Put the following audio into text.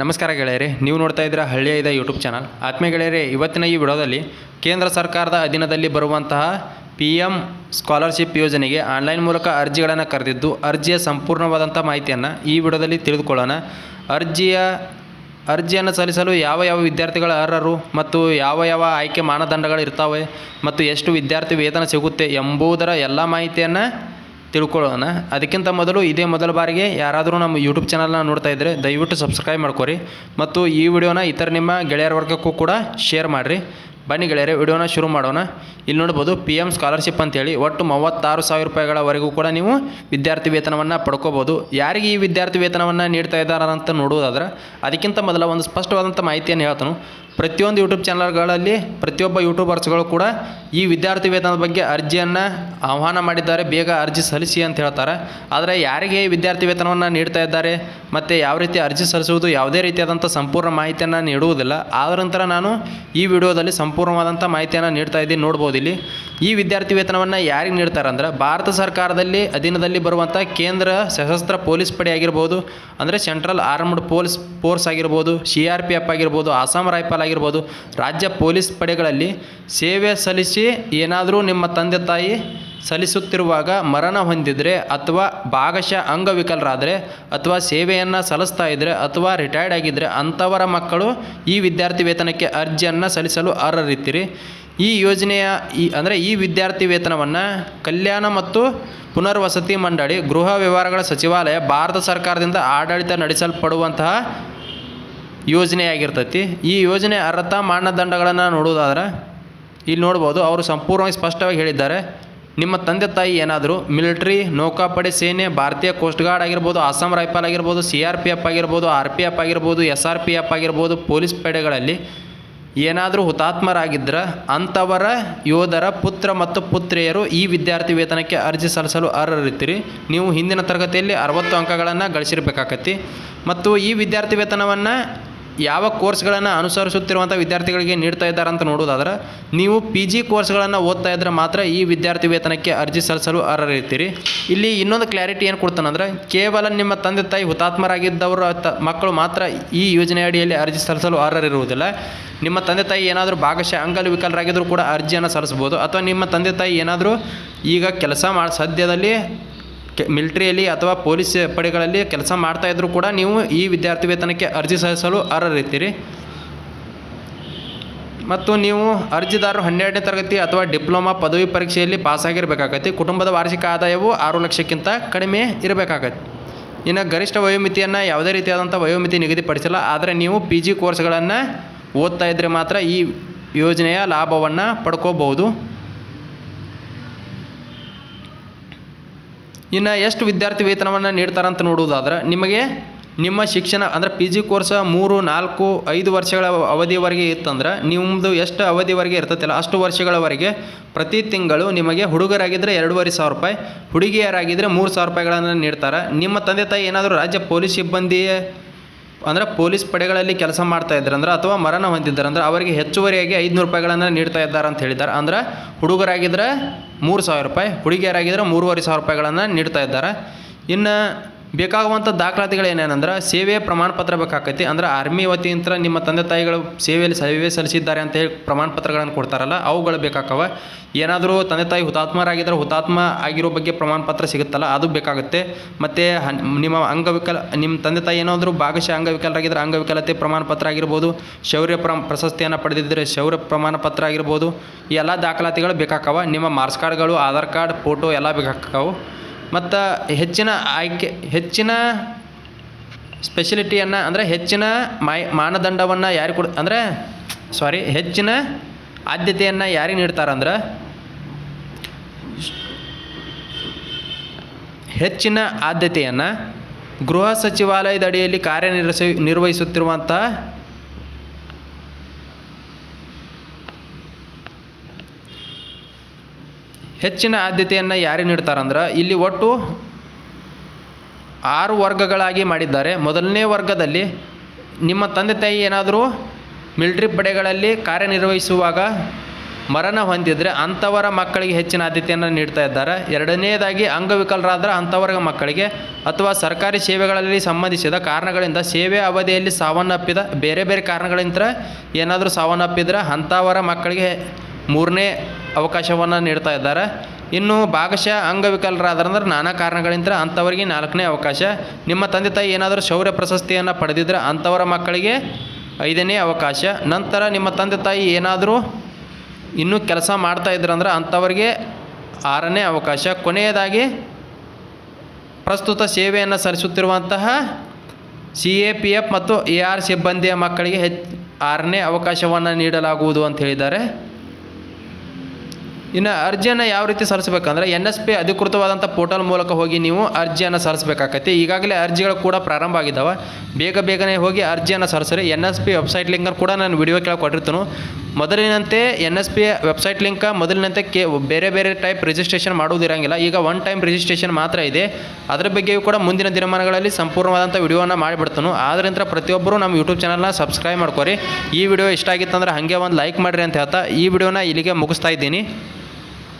ನಮಸ್ಕಾರ ಗೆಳೆಯರೆ, ನೀವು ನೋಡ್ತಾ ಇದ್ದೀರಾ ಹಳ್ಳಿಯ ಇದೆ ಯೂಟ್ಯೂಬ್ ಚಾನಲ್ ಆತ್ಮೀಯ ಗೆಳೆಯರೆ, ಇವತ್ತಿನ ಈ ವಿಡಿಯೋದಲ್ಲಿ ಕೇಂದ್ರ ಸರ್ಕಾರದ ಅಧೀನದಲ್ಲಿ ಬರುವಂತಹ ಪಿ ಎಂ ಸ್ಕಾಲರ್ಶಿಪ್ ಯೋಜನೆಗೆ ಆನ್ಲೈನ್ ಮೂಲಕ ಅರ್ಜಿಗಳನ್ನು ಕರೆದಿದ್ದು, ಅರ್ಜಿಯ ಸಂಪೂರ್ಣವಾದಂಥ ಮಾಹಿತಿಯನ್ನು ಈ ವಿಡಿಯೋದಲ್ಲಿ ತಿಳಿದುಕೊಳ್ಳೋಣ. ಅರ್ಜಿಯ, ಅರ್ಜಿಯನ್ನು ಸಲ್ಲಿಸಲು ಯಾವ ಯಾವ ವಿದ್ಯಾರ್ಥಿಗಳ ಅರ್ಹರು ಮತ್ತು ಯಾವ ಯಾವ ಆಯ್ಕೆ ಮಾನದಂಡಗಳು ಇರ್ತಾವೆ ಮತ್ತು ಎಷ್ಟು ವಿದ್ಯಾರ್ಥಿ ವೇತನ ಸಿಗುತ್ತೆ ಎಂಬುದರ ಎಲ್ಲ ಮಾಹಿತಿಯನ್ನು ತಿಳ್ಕೊಳ್ಳೋಣ. ಅದಕ್ಕಿಂತ ಮೊದಲು ಇದೇ ಮೊದಲ ಬಾರಿಗೆ ಯಾರಾದರೂ ನಮ್ಮ ಯೂಟ್ಯೂಬ್ ಚಾನಲ್ನ ನೋಡ್ತಾ ಇದ್ದರೆ ದಯವಿಟ್ಟು ಸಬ್ಸ್ಕ್ರೈಬ್ ಮಾಡ್ಕೊರಿ. ಮತ್ತು ಈ ವಿಡಿಯೋನ ಇತರ ನಿಮ್ಮ ಗೆಳೆಯರ ವರ್ಗಕ್ಕೂ ಕೂಡ ಶೇರ್ ಮಾಡಿರಿ. ಬನ್ನಿ ಗೆಳೆಯರೆ, ವಿಡಿಯೋನ ಶುರು ಮಾಡೋಣ. ಇಲ್ಲಿ ನೋಡ್ಬೋದು ಪಿ ಎಂ ಸ್ಕಾಲರ್ಶಿಪ್ ಅಂತೇಳಿ ಒಟ್ಟು ಮೂವತ್ತಾರು ಸಾವಿರ ರೂಪಾಯಿಗಳವರೆಗೂ ಕೂಡ ನೀವು ವಿದ್ಯಾರ್ಥಿ ವೇತನವನ್ನು ಪಡ್ಕೋಬೋದು. ಯಾರಿಗೆ ಈ ವಿದ್ಯಾರ್ಥಿ ವೇತನವನ್ನು ನೀಡ್ತಾ ಇದ್ದಾರೆ ಅಂತ ನೋಡುವುದಾದ್ರೆ ಅದಕ್ಕಿಂತ ಮೊದಲ ಒಂದು ಸ್ಪಷ್ಟವಾದಂಥ ಮಾಹಿತಿಯನ್ನು ಹೇಳ್ತಾನು. ಪ್ರತಿಯೊಂದು ಯೂಟ್ಯೂಬ್ ಚಾನಲ್ಗಳಲ್ಲಿ ಪ್ರತಿಯೊಬ್ಬ ಯೂಟ್ಯೂಬರ್ಸ್ಗಳು ಕೂಡ ಈ ವಿದ್ಯಾರ್ಥಿ ವೇತನದ ಬಗ್ಗೆ ಅರ್ಜಿಯನ್ನು ಆಹ್ವಾನ ಮಾಡಿದ್ದಾರೆ, ಬೇಗ ಅರ್ಜಿ ಸಲ್ಲಿಸಿ ಅಂತ ಹೇಳ್ತಾರೆ. ಆದರೆ ಯಾರಿಗೆ ವಿದ್ಯಾರ್ಥಿ ವೇತನವನ್ನು ನೀಡ್ತಾ ಇದ್ದಾರೆ? ಮತ್ತು ಯಾವ ರೀತಿ ಅರ್ಜಿ ಸಲ್ಲಿಸುವುದು ಯಾವುದೇ ರೀತಿಯಾದಂಥ ಸಂಪೂರ್ಣ ಮಾಹಿತಿಯನ್ನು ನೀಡುವುದಿಲ್ಲ. ಆದ ನಂತರ ನಾನು ಈ ವಿಡಿಯೋದಲ್ಲಿ ಸಂಪೂರ್ಣವಾದಂಥ ಮಾಹಿತಿಯನ್ನು ನೀಡ್ತಾ ಇದ್ದೀನಿ. ನೋಡ್ಬೋದು ಇಲ್ಲಿ. ಈ ವಿದ್ಯಾರ್ಥಿ ವೇತನವನ್ನು ಯಾರಿಗೆ ನೀಡ್ತಾರೆ ಅಂದ್ರೆ ಭಾರತ ಸರ್ಕಾರದಲ್ಲಿ ಅಧೀನದಲ್ಲಿ ಬರುವಂಥ ಕೇಂದ್ರ ಸಶಸ್ತ್ರ ಪೊಲೀಸ್ ಪಡೆ ಆಗಿರ್ಬೋದು, ಅಂದರೆ ಸೆಂಟ್ರಲ್ ಆರ್ಮ್ಡ್ ಪೊಲೀಸ್ ಫೋರ್ಸ್ ಆಗಿರ್ಬೋದು, ಸಿ ಆರ್ ಪಿ ಎಫ್ ಆಗಿರ್ಬೋದು, ಅಸ್ಸಾಂ ರೈಫಲ್ ಆಗಿರ್ಬೋದು, ರಾಜ್ಯ ಪೊಲೀಸ್ ಪಡೆಗಳಲ್ಲಿ ಸೇವೆ ಸಲ್ಲಿಸಿ ಏನಾದರೂ ನಿಮ್ಮ ತಂದೆ ತಾಯಿ ಸಲ್ಲಿಸುತ್ತಿರುವಾಗ ಮರಣ ಹೊಂದಿದರೆ ಅಥವಾ ಭಾಗಶಃ ಅಂಗವಿಕಲರಾದರೆ ಅಥವಾ ಸೇವೆಯನ್ನು ಸಲ್ಲಿಸ್ತಾ ಇದ್ದರೆ ಅಥವಾ ರಿಟೈರ್ಡ್ ಆಗಿದ್ದರೆ ಅಂಥವರ ಮಕ್ಕಳು ಈ ವಿದ್ಯಾರ್ಥಿ ವೇತನಕ್ಕೆ ಅರ್ಜಿಯನ್ನು ಸಲ್ಲಿಸಲು ಅರ್ಹರಿರ್ತೀರಿ ಈ ಯೋಜನೆಯ ಈ ಅಂದರೆ ಈ ವಿದ್ಯಾರ್ಥಿ ವೇತನವನ್ನು ಕಲ್ಯಾಣ ಮತ್ತು ಪುನರ್ವಸತಿ ಮಂಡಳಿ, ಗೃಹ ವ್ಯವಹಾರಗಳ ಸಚಿವಾಲಯ, ಭಾರತ ಸರ್ಕಾರದಿಂದ ಆಡಳಿತ ನಡೆಸಲ್ಪಡುವಂತಹ ಯೋಜನೆಯಾಗಿರ್ತೈತಿ. ಈ ಯೋಜನೆ ಅರ್ಹತಾ ಮಾನದಂಡಗಳನ್ನು ನೋಡುವುದಾದ್ರೆ ಇಲ್ಲಿ ನೋಡ್ಬೋದು, ಅವರು ಸಂಪೂರ್ಣವಾಗಿ ಸ್ಪಷ್ಟವಾಗಿ ಹೇಳಿದ್ದಾರೆ. ನಿಮ್ಮ ತಂದೆ ತಾಯಿ ಏನಾದರೂ ಮಿಲಿಟ್ರಿ, ನೌಕಾಪಡೆ, ಸೇನೆ, ಭಾರತೀಯ ಕೋಸ್ಟ್ ಗಾರ್ಡ್ ಆಗಿರ್ಬೋದು ಅಸ್ಸಾಂ ರೈಫಲ್ ಆಗಿರ್ಬೋದು ಸಿ ಆರ್ ಪಿ ಎಫ್ ಆಗಿರ್ಬೋದು ಆರ್ ಪಿ ಎಫ್ ಆಗಿರ್ಬೋದು ಎಸ್ ಆರ್ ಪಿ ಎಫ್ ಆಗಿರ್ಬೋದು, ಪೊಲೀಸ್ ಪಡೆಗಳಲ್ಲಿ ಏನಾದರೂ ಹುತಾತ್ಮರಾಗಿದ್ದರೆ ಅಂಥವರ ಯೋಧರ ಪುತ್ರ ಮತ್ತು ಪುತ್ರಿಯರು ಈ ವಿದ್ಯಾರ್ಥಿ ವೇತನಕ್ಕೆ ಅರ್ಜಿ ಸಲ್ಲಿಸಲು ಅರ್ಹರಿರ್ತೀರಿ ನೀವು ಹಿಂದಿನ ತರಗತಿಯಲ್ಲಿ ಅರವತ್ತು ಅಂಕಗಳನ್ನು ಗಳಿಸಿರ್ಬೇಕಾಗತ್ತಿ ಮತ್ತು ಈ ವಿದ್ಯಾರ್ಥಿ ವೇತನವನ್ನು ಯಾವ ಕೋರ್ಸ್ಗಳನ್ನು ಅನುಸರಿಸುತ್ತಿರುವಂಥ ವಿದ್ಯಾರ್ಥಿಗಳಿಗೆ ನೀಡ್ತಾ ಇದ್ದಾರೆ ಅಂತ ನೋಡೋದಾದ್ರೆ ನೀವು ಪಿ ಜಿ ಕೋರ್ಸ್ಗಳನ್ನು ಓದ್ತಾ ಇದ್ದರೆ ಮಾತ್ರ ಈ ವಿದ್ಯಾರ್ಥಿ ವೇತನಕ್ಕೆ ಅರ್ಜಿ ಸಲ್ಲಿಸಲು ಅರ್ಹರಿರ್ತೀರಿ ಇಲ್ಲಿ ಇನ್ನೊಂದು ಕ್ಲಾರಿಟಿ ಏನು ಕೊಡ್ತಾನಂದ್ರೆ ಕೇವಲ ನಿಮ್ಮ ತಂದೆ ತಾಯಿ ಹುತಾತ್ಮರಾಗಿದ್ದವರು ತ ಮಕ್ಕಳು ಮಾತ್ರ ಈ ಯೋಜನೆ ಅಡಿಯಲ್ಲಿ ಅರ್ಜಿ ಸಲ್ಲಿಸಲು ಅರ್ಹರಿರುವುದಿಲ್ಲ. ನಿಮ್ಮ ತಂದೆ ತಾಯಿ ಏನಾದರೂ ಭಾಗಶಃ ಅಂಗವಿಕಲರಾಗಿದ್ದರೂ ಕೂಡ ಅರ್ಜಿಯನ್ನು ಸಲ್ಲಿಸ್ಬೋದು ಅಥವಾ ನಿಮ್ಮ ತಂದೆ ತಾಯಿ ಏನಾದರೂ ಈಗ ಕೆಲಸ ಮಾಡಿ, ಸದ್ಯದಲ್ಲಿ ಕೆ, ಮಿಲ್ಟ್ರಿಯಲ್ಲಿ ಅಥವಾ ಪೊಲೀಸ್ ಪಡೆಗಳಲ್ಲಿ ಕೆಲಸ ಮಾಡ್ತಾ ಇದ್ದರೂ ಕೂಡ ನೀವು ಈ ವಿದ್ಯಾರ್ಥಿ ವೇತನಕ್ಕೆ ಅರ್ಜಿ ಸಲ್ಲಿಸಲು ಅರ್ಹರಿರ್ತೀರಿ ಮತ್ತು ನೀವು ಅರ್ಜಿದಾರರು ಹನ್ನೆರಡನೇ ತರಗತಿ ಅಥವಾ ಡಿಪ್ಲೊಮಾ ಪದವಿ ಪರೀಕ್ಷೆಯಲ್ಲಿ ಪಾಸಾಗಿರಬೇಕಾಗತ್ತೆ. ಕುಟುಂಬದ ವಾರ್ಷಿಕ ಆದಾಯವು ಆರು ಲಕ್ಷಕ್ಕಿಂತ ಕಡಿಮೆ ಇರಬೇಕಾಗತ್ತೆ. ಇನ್ನು ಗರಿಷ್ಠ ವಯೋಮಿತಿಯನ್ನು ಯಾವುದೇ ರೀತಿಯಾದಂಥ ವಯೋಮಿತಿ ನಿಗದಿಪಡಿಸಿಲ್ಲ. ಆದರೆ ನೀವು ಪಿ ಜಿ ಕೋರ್ಸ್ಗಳನ್ನು ಓದ್ತಾ ಇದ್ದರೆ ಮಾತ್ರ ಈ ಯೋಜನೆಯ ಲಾಭವನ್ನು ಪಡ್ಕೋಬಹುದು. ಇನ್ನು ಎಷ್ಟು ವಿದ್ಯಾರ್ಥಿ ವೇತನವನ್ನು ನೀಡ್ತಾರಂತ ನೋಡುವುದಾದ್ರೆ, ನಿಮಗೆ ನಿಮ್ಮ ಶಿಕ್ಷಣ ಅಂದರೆ ಪಿ ಜಿ ಕೋರ್ಸ ಮೂರು, ನಾಲ್ಕು, ಐದು ವರ್ಷಗಳ ಅವಧಿವರೆಗೆ ಇತ್ತಂದ್ರೆ ನಿಮ್ಮದು ಎಷ್ಟು ಅವಧಿವರೆಗೆ ಇರ್ತೈತಲ್ಲ, ಅಷ್ಟು ವರ್ಷಗಳವರೆಗೆ ಪ್ರತಿ ತಿಂಗಳು ನಿಮಗೆ ಹುಡುಗರಾಗಿದ್ದರೆ ಎರಡೂವರೆ ಸಾವಿರ ರೂಪಾಯಿ ಹುಡುಗಿಯರಾಗಿದ್ದರೆ ಮೂರು ಸಾವಿರ ರೂಪಾಯಿಗಳನ್ನು ನೀಡ್ತಾರೆ. ನಿಮ್ಮ ತಂದೆ ತಾಯಿ ಏನಾದರೂ ರಾಜ್ಯ ಪೊಲೀಸ್ ಸಿಬ್ಬಂದಿ ಅಂದರೆ ಪೊಲೀಸ್ ಪಡೆಗಳಲ್ಲಿ ಕೆಲಸ ಮಾಡ್ತಾ ಇದ್ದಾರೆ ಅಂದ್ರೆ ಅಥವಾ ಮರಣ ಹೊಂದಿದ್ದಾರೆ ಅಂದ್ರೆ ಅವರಿಗೆ ಹೆಚ್ಚುವರಿಯಾಗಿ ಐದುನೂರು ರೂಪಾಯಿಗಳನ್ನು ನೀಡ್ತಾ ಇದ್ದಾರೆ ಅಂತ ಹೇಳಿದ್ದಾರೆ. ಅಂದ್ರೆ ಹುಡುಗರಾಗಿದ್ದರೆ ಮೂರು ಸಾವಿರ ರೂಪಾಯಿ ಹುಡುಗಿಯರಾಗಿದ್ದರೆ ಮೂರುವರೆ ಸಾವಿರ ರೂಪಾಯಿಗಳನ್ನು ನೀಡ್ತಾ ಇದ್ದಾರೆ. ಇನ್ನು ಬೇಕಾಗುವಂಥ ದಾಖಲಾತಿಗಳು ಏನೇನಂದ್ರೆ ಸೇವೆಯ ಪ್ರಮಾಣ ಪತ್ರ ಬೇಕಾಕೈತಿ. ಅಂದ್ರೆ ಆರ್ಮಿ ವತಿಯಿಂದ ನಿಮ್ಮ ತಂದೆ ತಾಯಿಗಳು ಸೇವೆಯಲ್ಲಿ ಸೇವೆ ಸಲ್ಲಿಸಿದ್ದಾರೆ ಅಂತ ಹೇಳಿ ಪ್ರಮಾಣ ಪತ್ರಗಳನ್ನು ಕೊಡ್ತಾರಲ್ಲ, ಅವುಗಳು ಬೇಕಾಗವ ಏನಾದರೂ ತಂದೆ ತಾಯಿ ಹುತಾತ್ಮರಾಗಿದ್ದರೆ ಹುತಾತ್ಮ ಆಗಿರೋ ಬಗ್ಗೆ ಪ್ರಮಾಣ ಪತ್ರ ಸಿಗುತ್ತಲ್ಲ, ಅದು ಬೇಕಾಗುತ್ತೆ. ಮತ್ತು ನಿಮ್ಮ ಅಂಗವಿಕಲ, ನಿಮ್ಮ ತಂದೆ ತಾಯಿ ಏನಾದರೂ ಭಾಗಶಃ ಅಂಗವಿಕಲರಾಗಿದ್ದರೆ ಅಂಗವಿಕಲತೆ ಪ್ರಮಾಣ ಪತ್ರ ಆಗಿರ್ಬೋದು. ಶೌರ್ಯ ಪ್ರ ಪ್ರಶಸ್ತಿಯನ್ನು ಪಡೆದಿದ್ದರೆ ಶೌರ್ಯ ಪ್ರಮಾಣ ಪತ್ರ ಆಗಿರ್ಬೋದು. ಈ ಎಲ್ಲ ದಾಖಲಾತಿಗಳು ಬೇಕಾಗವ ನಿಮ್ಮ ಮಾರ್ಕ್ಸ್ ಕಾರ್ಡ್ಗಳು, ಆಧಾರ್ ಕಾರ್ಡ್, ಫೋಟೋ ಎಲ್ಲ ಬೇಕಾಗವು ಮತ್ತು ಹೆಚ್ಚಿನ ಆಯ್ಕೆ, ಹೆಚ್ಚಿನ ಸ್ಪೆಷಲಿಟಿಯನ್ನು ಅಂದರೆ ಹೆಚ್ಚಿನ ಮಾಯ್ ಮಾನದಂಡವನ್ನು ಯಾರಿಗೆ ಕೊಡ್, ಅಂದರೆ ಸಾರಿ ಹೆಚ್ಚಿನ ಆದ್ಯತೆಯನ್ನು ಯಾರಿಗೆ ನೀಡ್ತಾರಂದ್ರೆ ಹೆಚ್ಚಿನ ಆದ್ಯತೆಯನ್ನು ಗೃಹ ಸಚಿವಾಲಯದ ಅಡಿಯಲ್ಲಿ ಕಾರ್ಯನಿರ್ವಹಿಸಿ ನಿರ್ವಹಿಸುತ್ತಿರುವಂಥ ಹೆಚ್ಚಿನ ಆದ್ಯತೆಯನ್ನು ಯಾರಿಗೆ ನೀಡ್ತಾರಂದ್ರೆ ಇಲ್ಲಿ ಒಟ್ಟು ಆರು ವರ್ಗಗಳಾಗಿ ಮಾಡಿದ್ದಾರೆ. ಮೊದಲನೇ ವರ್ಗದಲ್ಲಿ ನಿಮ್ಮ ತಂದೆ ತಾಯಿ ಏನಾದರೂ ಮಿಲ್ಟ್ರಿ ಪಡೆಗಳಲ್ಲಿ ಕಾರ್ಯನಿರ್ವಹಿಸುವಾಗ ಮರಣ ಹೊಂದಿದರೆ ಅಂಥವರ ಮಕ್ಕಳಿಗೆ ಹೆಚ್ಚಿನ ಆದ್ಯತೆಯನ್ನು ನೀಡ್ತಾ ಇದ್ದಾರೆ. ಎರಡನೇದಾಗಿ ಅಂಗವಿಕಲರಾದರೆ ಅಂಥವರ ಮಕ್ಕಳಿಗೆ ಅಥವಾ ಸರ್ಕಾರಿ ಸೇವೆಗಳಲ್ಲಿ ಸಂಬಂಧಿಸಿದ ಕಾರಣಗಳಿಂದ ಸೇವೆ ಅವಧಿಯಲ್ಲಿ ಸಾವನ್ನಪ್ಪಿದ ಬೇರೆ ಬೇರೆ ಕಾರಣಗಳಿಂದ ಏನಾದರೂ ಸಾವನ್ನಪ್ಪಿದ್ರೆ ಅಂಥವರ ಮಕ್ಕಳಿಗೆ ಮೂರನೇ ಅವಕಾಶವನ್ನು ನೀಡ್ತಾ ಇದ್ದಾರೆ. ಇನ್ನು ಭಾಗಶಃ ಅಂಗವಿಕಲರಾದ್ರಂದ್ರೆ ನಾನಾ ಕಾರಣಗಳಿಂದ ಅಂಥವರಿಗೆ ನಾಲ್ಕನೇ ಅವಕಾಶ. ನಿಮ್ಮ ತಂದೆ ತಾಯಿ ಏನಾದರೂ ಶೌರ್ಯ ಪ್ರಶಸ್ತಿಯನ್ನು ಪಡೆದಿದ್ದರೆ ಅಂಥವರ ಮಕ್ಕಳಿಗೆ ಐದನೇ ಅವಕಾಶ. ನಂತರ ನಿಮ್ಮ ತಂದೆ ತಾಯಿ ಏನಾದರೂ ಇನ್ನೂ ಕೆಲಸ ಮಾಡ್ತಾ ಇದ್ರಂದ್ರೆ ಅಂಥವರಿಗೆ ಆರನೇ ಅವಕಾಶ. ಕೊನೆಯದಾಗಿ ಪ್ರಸ್ತುತ ಸೇವೆಯನ್ನು ಸಲ್ಲಿಸುತ್ತಿರುವಂತಹ ಸಿ ಎ ಪಿ ಎಫ್ ಮತ್ತು ಎ ಆರ್ ಸಿಬ್ಬಂದಿಯ ಮಕ್ಕಳಿಗೆ ಹೆಚ್ಚು ಆರನೇ ಅವಕಾಶವನ್ನು ನೀಡಲಾಗುವುದು ಅಂತ ಹೇಳಿದ್ದಾರೆ. ಇನ್ನು ಅರ್ಜಿಯನ್ನು ಯಾವ ರೀತಿ ಸಲ್ಲಿಸಬೇಕಂದ್ರೆ ಎನ್ ಎಸ್ ಪಿ ಅಧಿಕೃತವಾದಂಥ ಪೋರ್ಟಲ್ ಮೂಲಕ ಹೋಗಿ ನೀವು ಅರ್ಜಿಯನ್ನು ಸಲ್ಲಿಸಬೇಕಾಗತ್ತೆ. ಈಗಾಗಲೇ ಅರ್ಜಿಗಳು ಕೂಡ ಪ್ರಾರಂಭ ಆಗಿದ್ದಾವೆ ಬೇಗ ಬೇಗನೆ ಹೋಗಿ ಅರ್ಜಿಯನ್ನು ಸಲ್ಲಿಸ್ರಿ. ಎನ್ ಎಸ್ ಪಿ ವೆಬ್ಸೈಟ್ ಲಿಂಕನ್ನು ಕೂಡ ನಾನು ವಿಡಿಯೋ ಕೇಳಿ ಕೊಟ್ಟಿರ್ತೀನಿ. ಮೊದಲಿನಂತೆ N S P website link ಮೊದಲಿನಂತೆ ಕೆ ಬೇರೆ ಬೇರೆ ಟೈಪ್ ರಿಜಿಸ್ಟ್ರೇಷನ್ ಮಾಡುವುದಿರಂಗಿಲ್ಲ. ಈಗ ಒನ್ ಟೈಮ್ ರಿಜಿಸ್ಟ್ರೇಷನ್ ಮಾತ್ರ ಇದೆ. ಅದರ ಬಗ್ಗೆಯೂ ಕೂಡ ಮುಂದಿನ ದಿನಮಾನಗಳಲ್ಲಿ ಸಂಪೂರ್ಣವಾದಂಥ ವಿಡಿಯೋನ ಮಾಡಿಬಿಡ್ತಾನು. ಆದ್ದರಿಂದ ಪ್ರತಿಯೊಬ್ಬರು ನಮ್ಮ ಯೂಟ್ಯೂಬ್ ಚಾನಲ್ನ ಸಬ್ಸ್ಕ್ರೈಬ್ ಮಾಡ್ಕೊರಿ. ಈ ವಿಡಿಯೋ ಇಷ್ಟ ಆಗಿತ್ತಂದ್ರೆ ಹಾಗೆ ಒಂದು ಲೈಕ್ ಮಾಡಿರಿ ಅಂತ ಹೇಳ್ತಾ ಈ ವಿಡಿಯೋನ ಇಲ್ಲಿಗೆ ಮುಗಿಸ್ತಾ ಇದ್ದೀನಿ.